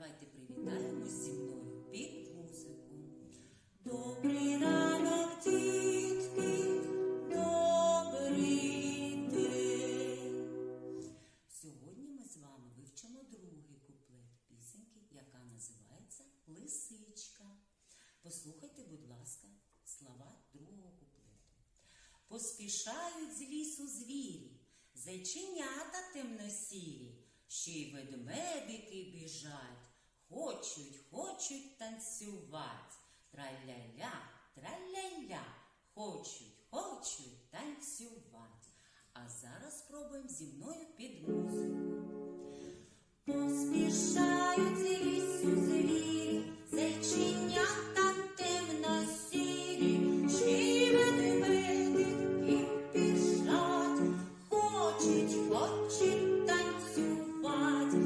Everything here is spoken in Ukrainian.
Давайте привітаємось зі мною під музику. Добрий ранок, дітки, добрий день! Сьогодні ми з вами вивчимо другий куплет пісеньки, яка називається Лисичка. Послухайте, будь ласка, слова другого куплету. Поспішають з лісу звірі, зайченята темносірі. Ще й ведмедики біжать, Хочуть, хочуть танцювать. Траля-ля, траля-ля, хочуть, хочуть танцювать. А зараз спробуємо зі мною під музику. Поспішають лісю медитки пішать, Хочуть, хочуть танцювати.